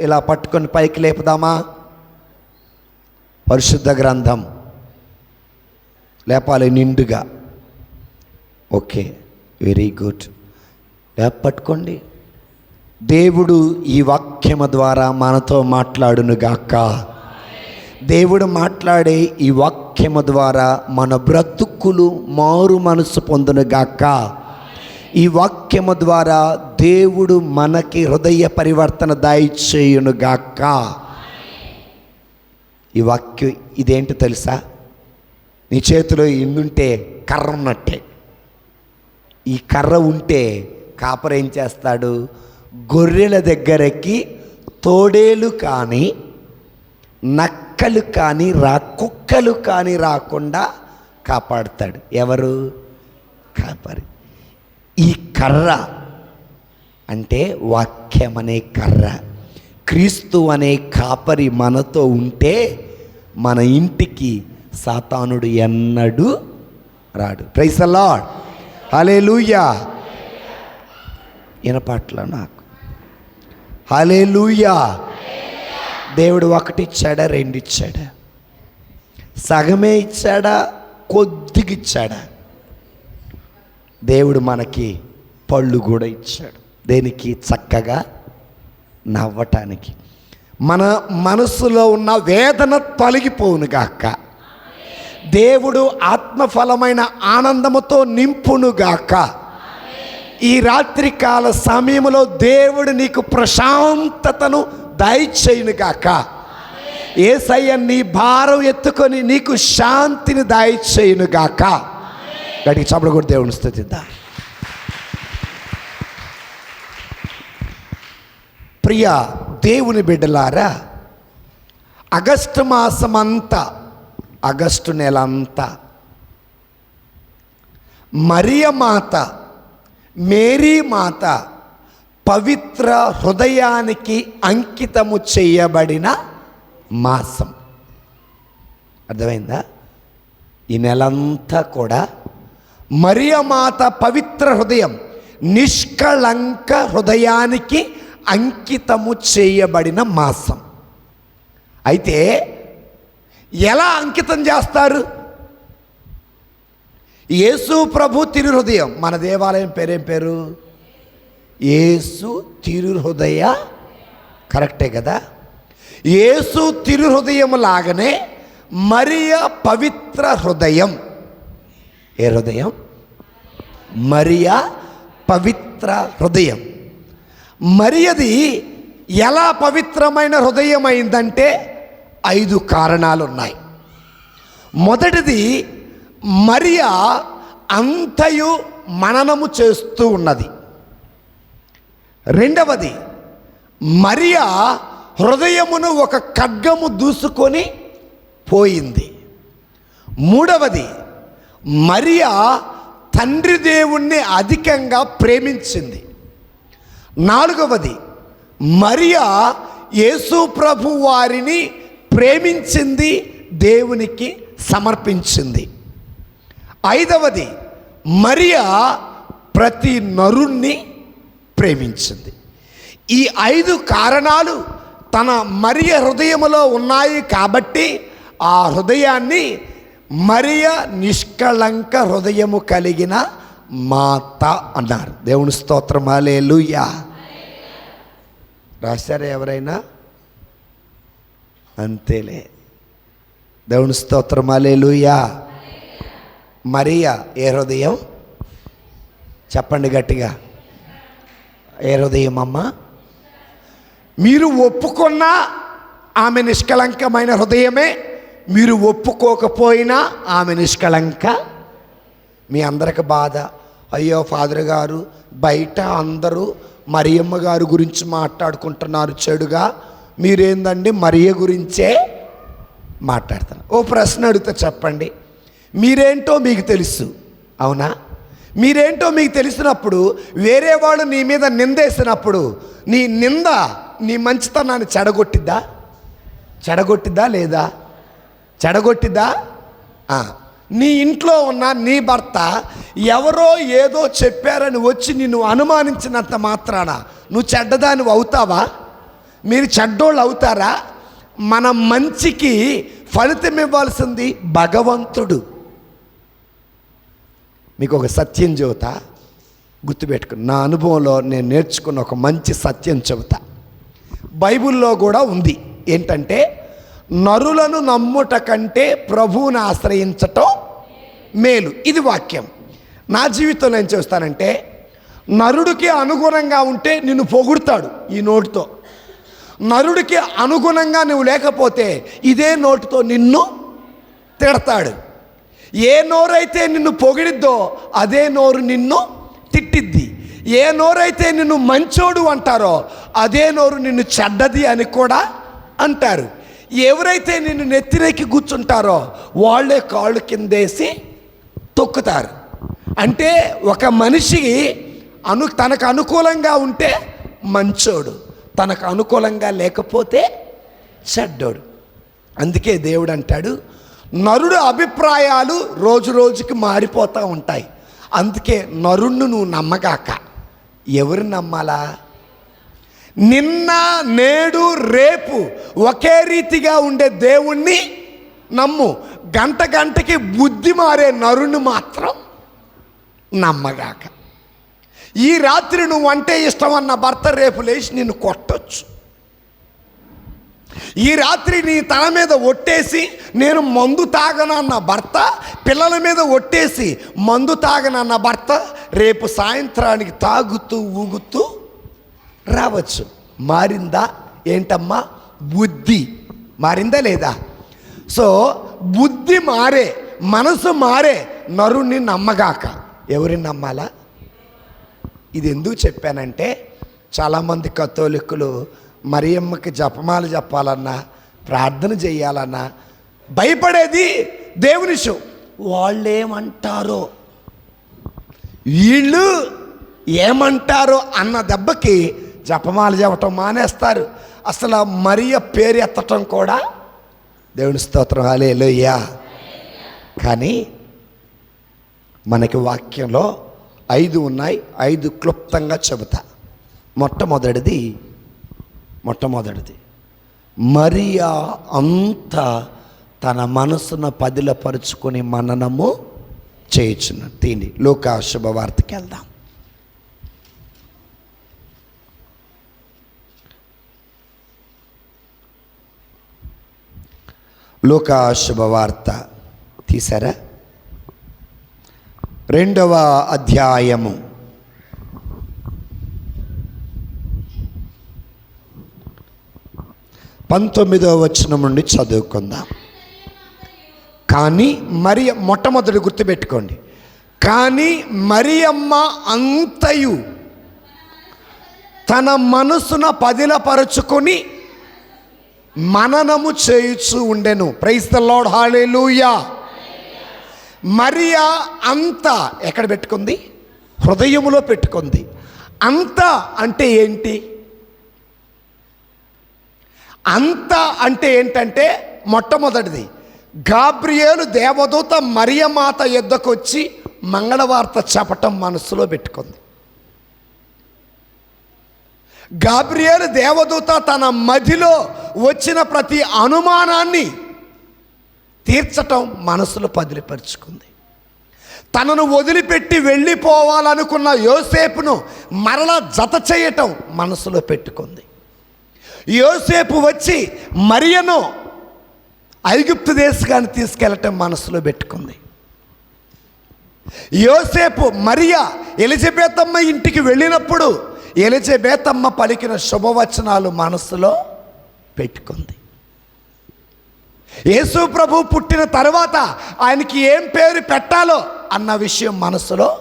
ఇలా పట్టుకొని పైకి లేపుదామా? పరిశుద్ధ గ్రంథం. లేపాలి నిండుగా. Okay very good. లేప పట్టుకోండి. దేవుడు ఈ వాక్యము ద్వారా మనతో మాట్లాడును గాక దేవుడు మాట్లాడే ఈ వాక్యము ద్వారా మన బ్రతుకులు మారు మనసు పొందును గాక ఈ వాక్యము ద్వారా దేవుడు మనకి హృదయ పరివర్తన దాయిచేయును గాక ఈ వాక్యం ఇదేంటి తెలుసా? నీ చేతిలో ఇన్నుంటే కర్ర ఉన్నట్టే. ఈ కర్ర ఉంటే కాపర ఏం చేస్తాడు? గొర్రెల దగ్గరకి తోడేలు కానీ నక్కలు కానీ రా కుక్కలు కానీ రాకుండా కాపాడుతాడు. ఎవరు? కాపరి. ఈ కర్ర అంటే వాక్యం అనే కర్ర. క్రీస్తు అనే కాపరి మనతో ఉంటే మన ఇంటికి సాతానుడు ఎన్నడు రాడు. ప్రైస్ అలాడ్ హలే లూయా ఇనపాట్ల నాకు. హలే లూయా దేవుడు ఒకటి ఇచ్చాడా రెండు ఇచ్చాడా సగమే ఇచ్చాడా? కొద్దిగా ఇచ్చాడా దేవుడు మనకి పళ్ళు కూడా ఇచ్చాడు. దేనికి? చక్కగా నవ్వటానికి. మన మనసులో ఉన్న వేదన తొలగిపోవును గాక. దేవుడు ఆత్మఫలమైన ఆనందముతో నింపును గాక. ఈ రాత్రికాల సమయంలో దేవుడు నీకు ప్రశాంతతను దయచేయునుగాక ఏసయ్య నీ భారం ఎత్తుకొని నీకు శాంతిని దయచేయునుగాక గాక. గడికి చప్పుడు కూడా దేవుని స్థుతిద్దాం ప్రియ దేవుని బిడ్డలారా ఆగస్టు మాసమంతా ఆగస్టు నెల అంతా మరియ మాత మేరీ మాత పవిత్ర హృదయానికి అంకితము చేయబడిన మాసం. అర్థమైందా? ఈ నెలంతా కూడా మరియమాత పవిత్ర హృదయం నిష్కళంక హృదయానికి అంకితము చేయబడిన మాసం. అయితే ఎలా అంకితం చేస్తారు? యేసు ప్రభు తిరు హృదయం మన దేవాలయం పేరేం పేరు? యేసు తిరు హృదయ కరెక్టే కదా? యేసు తిరు హృదయం లాగానే మరియ పవిత్ర హృదయం. ఏ హృదయం? మరియా పవిత్ర హృదయం. మరియది ఎలా పవిత్రమైన హృదయం అయిందంటే ఐదు కారణాలు ఉన్నాయి మొదటిది మరియా అంతయు మననము చేస్తూ ఉన్నది. రెండవది మరియా హృదయమును ఒక ఖడ్గము దూసుకొని పోయింది. మూడవది మరియా తండ్రి దేవుణ్ణి అధికంగా ప్రేమించింది. నాలుగవది మరియా యేసు ప్రభు వారిని ప్రేమించింది దేవునికి సమర్పించింది. ఐదవది మరియా ప్రతి నరుణ్ణి ప్రేమించింది. ఈ ఐదు కారణాలు తన మరియ హృదయములో ఉన్నాయి కాబట్టి ఆ హృదయాన్ని మరియ నిష్కళంక హృదయము కలిగిన మాత అన్నారు. దేవుని స్తోత్రం హల్లెలూయా. రాశారా ఎవరైనా? అంతేలే. దేవుని స్తోత్రం హల్లెలూయా. మరియా ఏ హృదయం? చెప్పండి గట్టిగా. ఏ హృదయం అమ్మ? మీరు ఒప్పుకున్న ఆమె నిష్కళంకమైన హృదయమే మీరు ఒప్పుకోకపోయినా ఆమె నిష్కళంక. మీ అందరికి బాధ. అయ్యో ఫాదర్ గారు బయట అందరూ మరియమ్మ గారి గురించి మాట్లాడుకుంటున్నారు చెడుగా. మీరేందండి? మరియ గురించే మాట్లాడతాను ఓ ప్రశ్న అడిగితే చెప్పండి. మీరేంటో మీకు తెలుసు. అవునా? మీరేంటో మీకు తెలిసినప్పుడు వేరే వాళ్ళు నీ మీద నిందేసినప్పుడు నీ నింద నీ మంచితనాన్ని చెడగొట్టిద్దా? చెడగొట్టిద్దా లేదా? చెడగొట్టిద్దా? నీ ఇంట్లో ఉన్న నీ భర్త ఎవరో ఏదో చెప్పారని వచ్చి నిన్ను అనుమానించినంత మాత్రాన నువ్వు చెడ్డదాని అవుతావా? మీరు చెడ్డోళ్ళు అవుతారా? మన మంచికి ఫలితం ఇవ్వాల్సింది భగవంతుడు. మీకు ఒక సత్యం చెబుతా గుర్తుపెట్టుకు. నా అనుభవంలో నేను నేర్చుకున్న ఒక మంచి సత్యం చెబుతా. బైబిల్లో కూడా ఉంది. ఏంటంటే నరులను నమ్ముట కంటే ప్రభువుని ఆశ్రయించటం మేలు. ఇది వాక్యం. నా జీవితంలో ఏం చేస్తానంటే నరుడికి అనుగుణంగా ఉంటే నిన్ను పొగుడతాడు ఈ నోటితో. నరుడికి అనుగుణంగా నువ్వు లేకపోతే ఇదే నోటితో నిన్ను తిడతాడు. ఏ నోరైతే నిన్ను పొగిడిద్దో అదే నోరు నిన్ను తిట్టిద్ది. ఏ నోరైతే నిన్ను మంచోడు అంటారో అదే నోరు నిన్ను చెడ్డది అని కూడా అంటారు. ఎవరైతే నిన్ను నెత్తిరెక్కి కూర్చుంటారో వాళ్ళే కాళ్ళు కిందేసి తొక్కుతారు. అంటే ఒక మనిషి అను తనకు అనుకూలంగా ఉంటే మంచోడు. తనకు అనుకూలంగా లేకపోతే చెడ్డోడు. అందుకే దేవుడు అంటాడు నరుడు అభిప్రాయాలు రోజు రోజుకి మారిపోతూ ఉంటాయి. అందుకే నరుణ్ణి నువ్వు నమ్మగాక. ఎవరు నమ్మాలా? నిన్న నేడు రేపు ఒకే రీతిగా ఉండే దేవుణ్ణి నమ్ము. గంట గంటకి బుద్ధి మారే నరుణ్ణి మాత్రం నమ్మగాక. ఈ రాత్రి నువ్వు అంటే ఇష్టమన్న భర్త రేపు లేచి నిన్ను కొట్టొచ్చు. ఈ రాత్రి నీ తల మీద ఒట్టేసి నేను మందు తాగనన్న భర్త పిల్లల మీద ఒట్టేసి మందు తాగనన్న భర్త రేపు సాయంత్రానికి తాగుతూ ఊగుతూ రావచ్చు. మారిందా? ఏంటమ్మా? బుద్ధి. మారిందా లేదా? సో బుద్ధి మారే మనసు మారే నరుణ్ణి నమ్మగాక. ఎవరిని నమ్మాలా? ఇది ఎందుకు చెప్పానంటే చాలామంది కథోలిక్కులు మరియమ్మకి జపమాలు చెప్పాలన్నా ప్రార్థన చేయాలన్నా భయపడేది దేవుని షో వాళ్ళేమంటారో? వీళ్ళు ఏమంటారో అన్న దెబ్బకి జపమాలు చెప్పటం మానేస్తారు. అసలు మరియ పేరు ఎత్తటం కూడా దేవుని స్తోత్రం. హల్లెలూయా. కానీ మనకి వాక్యంలో ఐదు ఉన్నాయి. ఐదు క్లుప్తంగా చెబుతా. మొట్టమొదటిది మొట్టమొదటిది. మరియా అంత తన మనసును పదిలపరుచుకొని మననము చేయుచున్న తిని లోక శుభవార్తకి వెళ్దాం. లోక శుభవార్త తీసారా రెండవ అధ్యాయము. పంతొమ్మిదవ వచనం నుండి చదువుకుందాం. కానీ మరి మొట్టమొదటి గుర్తుపెట్టుకోండి కానీ మరియమ్మ అంతయు తన మనసున పదిలపరుచుకొని మననము చేయుచు ఉండెను. Praise the Lord hallelujah Mariya అంత ఎక్కడ పెట్టుకుంది? హృదయములో పెట్టుకుంది. అంత అంటే ఏంటి? అంత అంటే ఏంటంటే మొట్టమొదటిది గాబ్రియేలు దేవదూత మరియమాత యుద్ధకు వచ్చి మంగళవార్త చెప్పటం మనసులో పెట్టుకుంది. గాబ్రియేలు దేవదూత తన మదిలో వచ్చిన ప్రతి అనుమానాన్ని తీర్చటం మనసులో పదిలిపరుచుకుంది. తనను వదిలిపెట్టి వెళ్ళిపోవాలనుకున్న యోసేపును మరలా జత చేయటం మనసులో పెట్టుకుంది. యోసేపు వచ్చి మరియను ఐగుప్తు దేశాన్ని తీసుకెళ్ళటం మనసులో పెట్టుకుంది. యోసేపు మరియా ఎలిజబెతమ్మ ఇంటికి వెళ్ళినప్పుడు ఎలిజబేతమ్మ పలికిన శుభవచనాలు మనసులో పెట్టుకుంది. యేసు ప్రభు పుట్టిన తర్వాత ఆయనకి ఏం పేరు పెట్టాలో అన్న విషయం మనసులో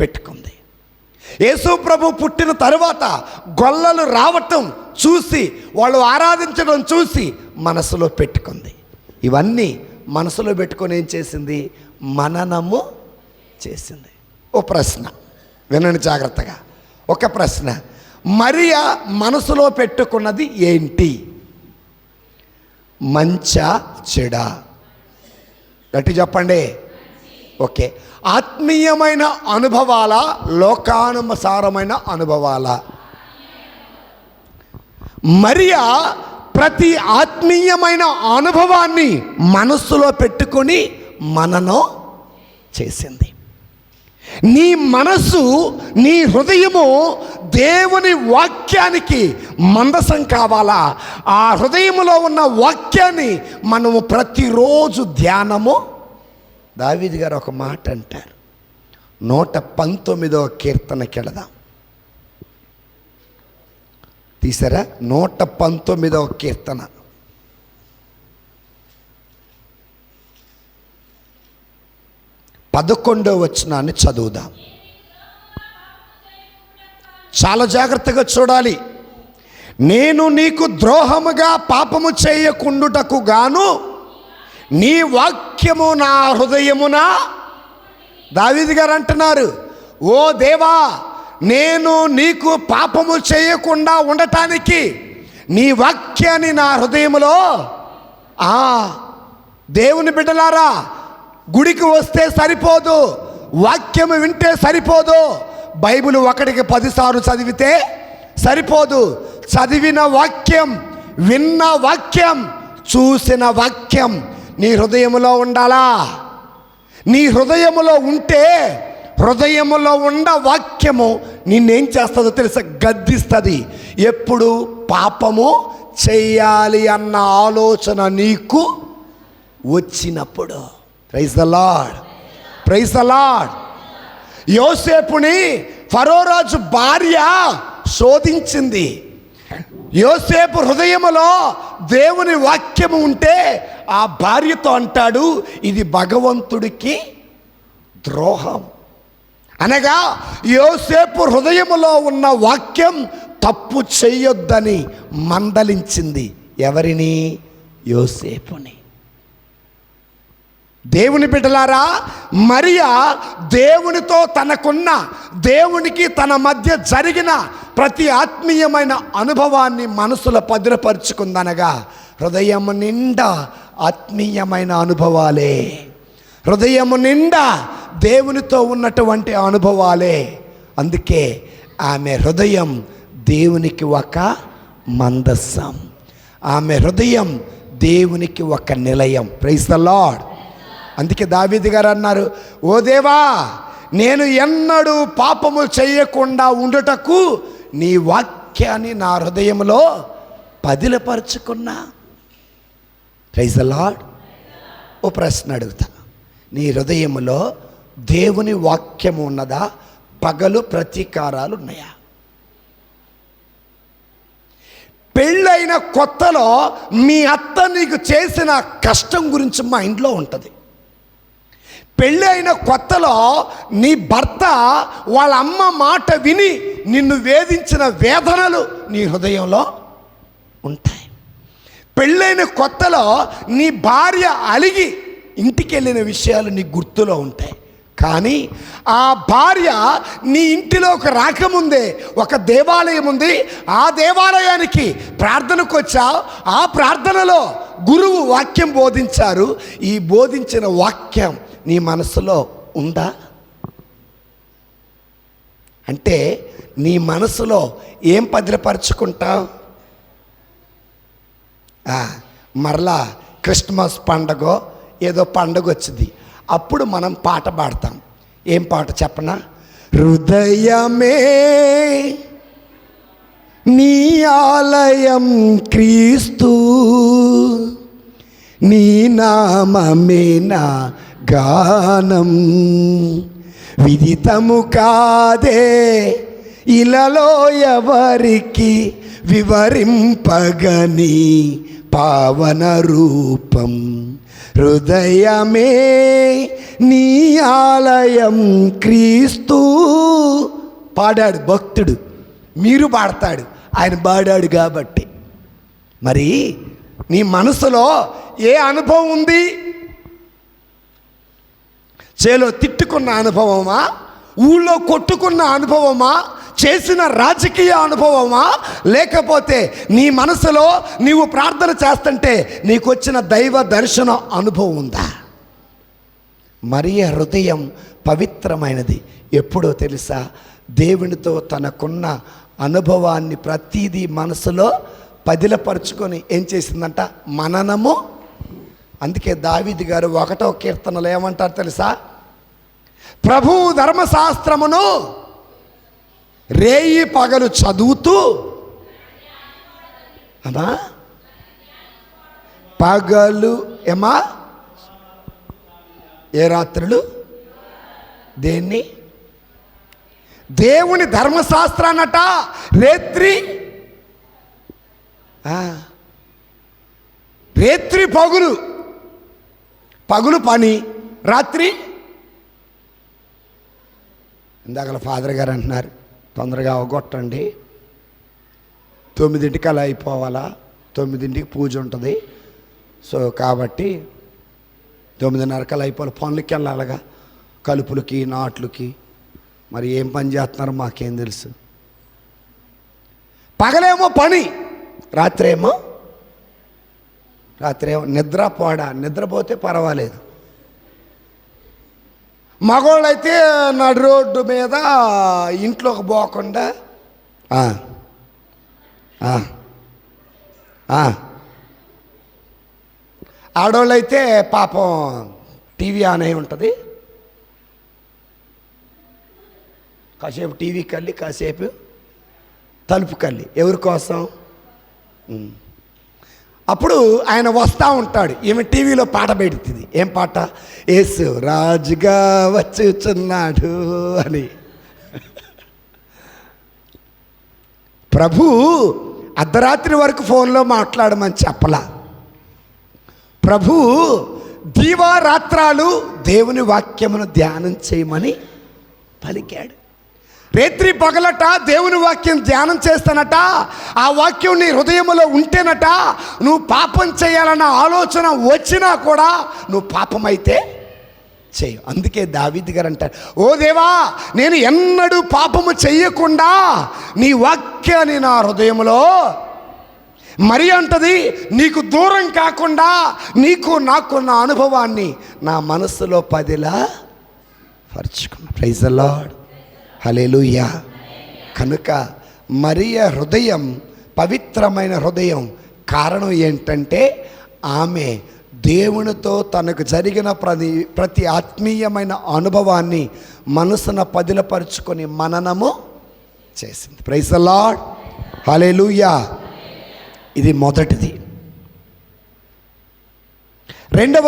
పెట్టుకుంది. యేసు ప్రభు పుట్టిన తరువాత గొల్లలు రావటం చూసి వాళ్ళు ఆరాధించడం చూసి మనసులో పెట్టుకుంది. ఇవన్నీ మనసులో పెట్టుకొని ఏం చేసింది? మననము చేసింది. ఓ ప్రశ్న. వినండి జాగ్రత్తగా. ఒక ప్రశ్న. మరియా మనసులో పెట్టుకున్నది ఏంటి? మంచా చెడా? గట్టి చెప్పండి. ఓకే. ఆత్మీయమైన అనుభవాల లోకానుసారమైన అనుభవాల? మరియా ప్రతి ఆత్మీయమైన అనుభవాన్ని మనస్సులో పెట్టుకొని మననం చేసింది. నీ మనస్సు నీ హృదయము దేవుని వాక్యానికి మందసం కావాలా? ఆ హృదయములో ఉన్న వాక్యాన్ని మనము ప్రతిరోజు ధ్యానము? దావీది గారు ఒక మాట అంటారు. నూట పంతొమ్మిదవ కీర్తనకెళదాం తీసారా? నూట పంతొమ్మిదవ కీర్తన. పదకొండో వచనాన్ని చదువుదాం. చాలా జాగ్రత్తగా చూడాలి. నేను నీకు ద్రోహముగా పాపము చేయకుండుటకు గాను నీ వాక్యము నా హృదయమున దావీది గారు అంటున్నారు ఓ దేవా నేను నీకు పాపము చేయకుండా ఉండటానికి నీ వాక్యాన్ని నా హృదయములో ఆ దేవుని బిడ్డలారా గుడికి వస్తే సరిపోదు. వాక్యము వింటే సరిపోదు. బైబిల్ ఒకటికి పదిసార్లు చదివితే సరిపోదు. చదివిన వాక్యం విన్న వాక్యం చూసిన వాక్యం నీ హృదయములో ఉండాలా? నీ హృదయములో ఉంటే హృదయములో ఉన్న వాక్యము నిన్నేం చేస్తుందో తెలుసా? గద్దిస్తుంది. ఎప్పుడు? పాపము చేయాలి అన్న ఆలోచన నీకు వచ్చినప్పుడు. Praise the Lord praise the Lord యోసేపుని ఫరోరాజు భార్య శోధించింది. యోసేపు హృదయములో దేవుని వాక్యము ఉంటే ఆ భార్యతో అంటాడు ఇది భగవంతుడికి ద్రోహం. అనగా యోసేపు హృదయములో ఉన్న వాక్యం తప్పు చేయొద్దని మందలించింది ఎవరిని? యోసేపుని. దేవుని బిడ్డలారా మరియా దేవునితో తనకున్న దేవునికి తన మధ్య జరిగిన ప్రతి ఆత్మీయమైన అనుభవాన్ని మనసులో భద్రపరుచుకుందనగా హృదయము నిండా ఆత్మీయమైన అనుభవాలే. హృదయము నిండా దేవునితో ఉన్నటువంటి అనుభవాలే. అందుకే ఆమె హృదయం దేవునికి ఒక మందస్సం ఆమె హృదయం దేవునికి ఒక నిలయం. ప్రైస్ ద లాడ్ అందుకే దావీది గారు అన్నారు ఓ దేవా నేను ఎన్నడూ పాపము చేయకుండా ఉండుటకు నీ వాక్యాన్ని నా హృదయంలో పదిలపరుచుకున్నా. ప్రైజ్ ద లాడ్ ఓ ప్రశ్న అడుగుతా. నీ హృదయంలో దేవుని వాక్యము ఉన్నదా? పగలు ప్రతీకారాలు ఉన్నాయా? పెళ్ళైన కొత్తలో మీ అత్త నీకు చేసిన కష్టం గురించి మా ఇంట్లో ఉంటుంది. పెళ్ళి అయిన కొత్తలో నీ భర్త వాళ్ళ అమ్మ మాట విని నిన్ను వేధించిన వేదనలు నీ హృదయంలో ఉంటాయి. పెళ్ళైన కొత్తలో నీ భార్య అలిగి ఇంటికి వెళ్ళిన విషయాలు నీ గుర్తులో ఉంటాయి. కానీ ఆ భార్య నీ ఇంటిలోకి రాకముందే ఒక దేవాలయం ఉంది. ఆ దేవాలయానికి ప్రార్థనకు వచ్చావు. ఆ ప్రార్థనలో గురువు వాక్యం బోధించారు. ఈ బోధించిన వాక్యం నీ మనసులో ఉందా? అంటే నీ మనసులో ఏం భద్రపరుచుకుంటావు మరలా క్రిస్మస్ పండగ ఏదో పండగ వచ్చింది. అప్పుడు మనం పాట పాడతాం. ఏం పాట చెప్పనా? హృదయమే నీ ఆలయం క్రీస్తు నీ నామమే నా గానం విదితము కాదే ఇలలో ఎవరికి వివరింపగని పావన రూపం. హృదయమే నీ ఆలయం క్రీస్తు పాడాడు భక్తుడు. మీరు పాడతాడు. ఆయన పాడాడు కాబట్టి. మరి నీ మనసులో ఏ అనుభవం ఉంది? చేలో తిట్టుకున్న అనుభవమా? ఊళ్ళో కొట్టుకున్న అనుభవమా? చేసిన రాజకీయ అనుభవమా? లేకపోతే నీ మనసులో నీవు ప్రార్థన చేస్తుంటే నీకు వచ్చిన దైవ దర్శన అనుభవం ఉందా? మరియ హృదయం పవిత్రమైనది. ఎప్పుడో తెలుసా? దేవునితో తనకున్న అనుభవాన్ని ప్రతిదీ మనసులో పదిలపరుచుకొని ఏం చేసిందంట? మననము. అందుకే దావీది గారు ఒకటో కీర్తనలు ఏమంటారు తెలుసా? ప్రభు ధర్మశాస్త్రమును రేయి పగలు చదువుతూ అమ్మా? పగలు ఏమా ఏ రాత్రులు? దేన్ని? దేవుని ధర్మశాస్త్రాన్నట రేత్రి. ఆ, రేత్రి పగులు. పగులు పని. రాత్రి ఇందాకల ఫాదర్ గారు అంటున్నారు తొందరగా అవగొట్టండి. తొమ్మిదింటికి అలా అయిపోవాలా? తొమ్మిదింటికి పూజ ఉంటుంది. సో కాబట్టి తొమ్మిదిన్నరకి అలా అయిపోవాలి. పనులకి వెళ్ళాలిగా. కలుపులకి నాట్లకి. మరి ఏం పని చేస్తున్నారో మాకేం తెలుసు. పగలేమో పని. రాత్రేమో? రాత్రేమో? నిద్ర పోడా? నిద్రపోతే పర్వాలేదు. మగవాళ్ళైతే నడు రోడ్డు మీద ఇంట్లోకి పోకుండా ఆడవాళ్ళైతే పాపం టీవీ ఆన్ అయి ఉంటుంది. కాసేపు టీవీ కల్లి కాసేపు తలుపు కల్లి ఎవరి కోసం అప్పుడు ఆయన వస్తూ ఉంటాడు. ఈమె టీవీలో పాట పెడుతుంది ఏం పాట? యేసు రాజుగా వచ్చుచున్నాడు అని. ప్రభు అర్ధరాత్రి వరకు ఫోన్లో మాట్లాడమని చెప్పలా. ప్రభు దీవారాత్రాలు దేవుని వాక్యమును ధ్యానం చేయమని పలికాడు. రేత్రి పగలట దేవుని వాక్యం ధ్యానం చేస్తానట. ఆ వాక్యం నీ హృదయంలో ఉంటేనట. నువ్వు పాపం చేయాలన్న ఆలోచన వచ్చినా కూడా నువ్వు పాపమైతే చేయి అందుకే దావిద్ గారు అంటారు ఓ దేవా నేను ఎన్నడూ పాపము చెయ్యకుండా నీ వాక్యాన్ని నా హృదయంలో మరి అంటది. నీకు దూరం కాకుండా నీకు నాకున్న అనుభవాన్ని నా మనస్సులో పదిలా పరుచుకున్నా ప్రైజ్ లాడ్ హలేలుయ్యా కనుక మరియ హృదయం పవిత్రమైన హృదయం కారణం ఏంటంటే ఆమె దేవునితో తనకు జరిగిన ప్రతి ప్రతి ఆత్మీయమైన అనుభవాన్ని మనసున పదిలపరుచుకొని మననము చేసింది. ప్రైస్ లాడ్ హలేలుయ్యా ఇది మొదటిది. రెండవ